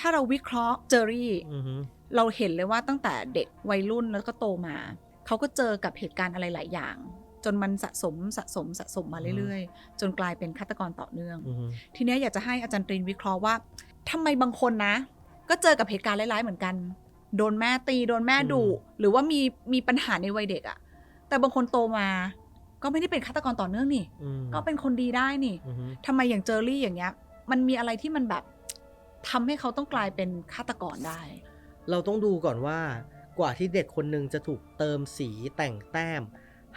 ถ้าเราวิเคราะห์เจอรี่อือฮึเราเห็นเลยว่าตั้งแต่เด็กวัยรุ่นแล้วก็โตมา เขาก็เจอกับเหตุการณ์อะไรหลายอย่าง จนมันสะสมสะสมสะสมมาเรื่อยๆ จนกลายเป็นฆาตกรต่อเนื่องอือฮึทีเนี้ยอยากจะให้อาจารย์ตรินวิเคราะห์ว่าทำไมบางคนนะ ก็เจอกับเหตุการณ์ร้ายๆเหมือนกัน โดนแม่ตีโดนแม่ดุหรือว่ามีมีปัญหาในวัยเด็กอะแต่บางคนโตมาก็ไม่ได้เป็นฆาตกรต่อเนื่องนี่อืมก็เป็นคนดีได้นี่อือฮึทำไมอย่างเจอรี่อย่างเงี้ย มันมีอะไรที่มันแบบ ทำให้เขาต้องกลายเป็นฆาตกรได้ เราต้องดูก่อนว่ากว่าที่เด็กคนหนึ่งจะถูกเติมสีแต่งแต้ม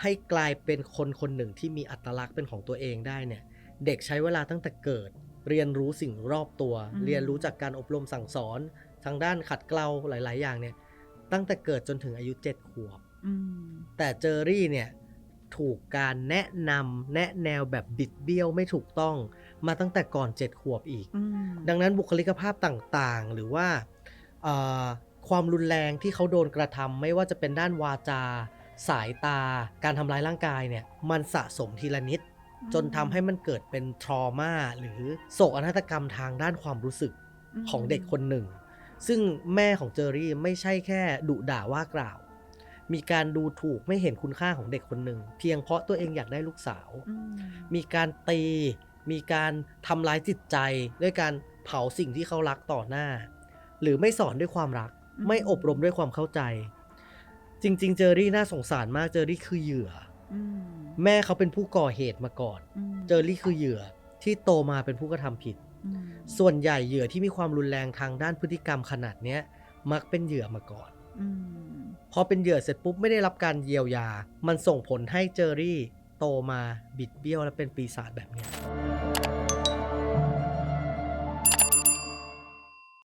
ให้กลายเป็นคนคนหนึ่งที่มีอัตลักษณ์เป็นของตัวเองได้เนี่ย เด็กใช้เวลาตั้งแต่เกิด เรียนรู้สิ่งรอบตัวอืมเรียนรู้จากการอบรมสั่งสอน ทางด้านขัดเกลาหลาย ๆ อย่างเนี่ย ตั้งแต่เกิดจนถึงอายุเจ็ดขวบอืมแต่เจอรี่เนี่ย ถูกการแนะนำแนะแนวแบบบิดเบี้ยวไม่ถูกต้อง มาตั้งแต่ก่อน7ขวบอีกอืมดังนั้นบุคลิกภาพต่างๆ หรือว่าเอ่อความรุนแรงที่เขาโดนกระทำไม่ว่าจะเป็นด้านวาจา สายตา การทำร้ายร่างกายเนี่ยมันสะสมทีละนิด จนทำให้มันเกิดเป็นทรมาหรือโศกนาฏกรรมทางด้านความรู้สึกมของเด็กคนหนึ่ง ซึ่งแม่ของเจอรี่ไม่ใช่แค่ดุด่าว่ากล่าว มีการดูถูกไม่เห็นคุณค่าของเด็กคนหนึ่งเพียงเพราะตัวเองอยากได้ลูกสาวอืมมีการตี มีการทำร้ายจิตใจ ด้วยการเผาสิ่งที่เขารักต่อหน้า หรือไม่สอนด้วยความรัก ไม่อบรมด้วยความเข้าใจ จริง ๆ เจอรี่น่าสงสารมากเจอรี่คือเหยื่ออืมแม่เขาเป็นผู้ก่อเหตุมาก่อนมเจอรี่คือเหยื่อที่โตมาเป็นผู้กระทำผิดอืมส่วนใหญ่เหยื่อที่มีความรุนแรงทางด้านพฤติกรรมขนาดเนี้ย มักเป็นเหยื่อมาก่อนอืม พอเป็นเหยื่อเสร็จปุ๊บไม่ได้รับการเยียวยา มันส่งผลให้เจอรี่โตมาบิดเบี้ยวและเป็นปีศาจแบบเนี้ย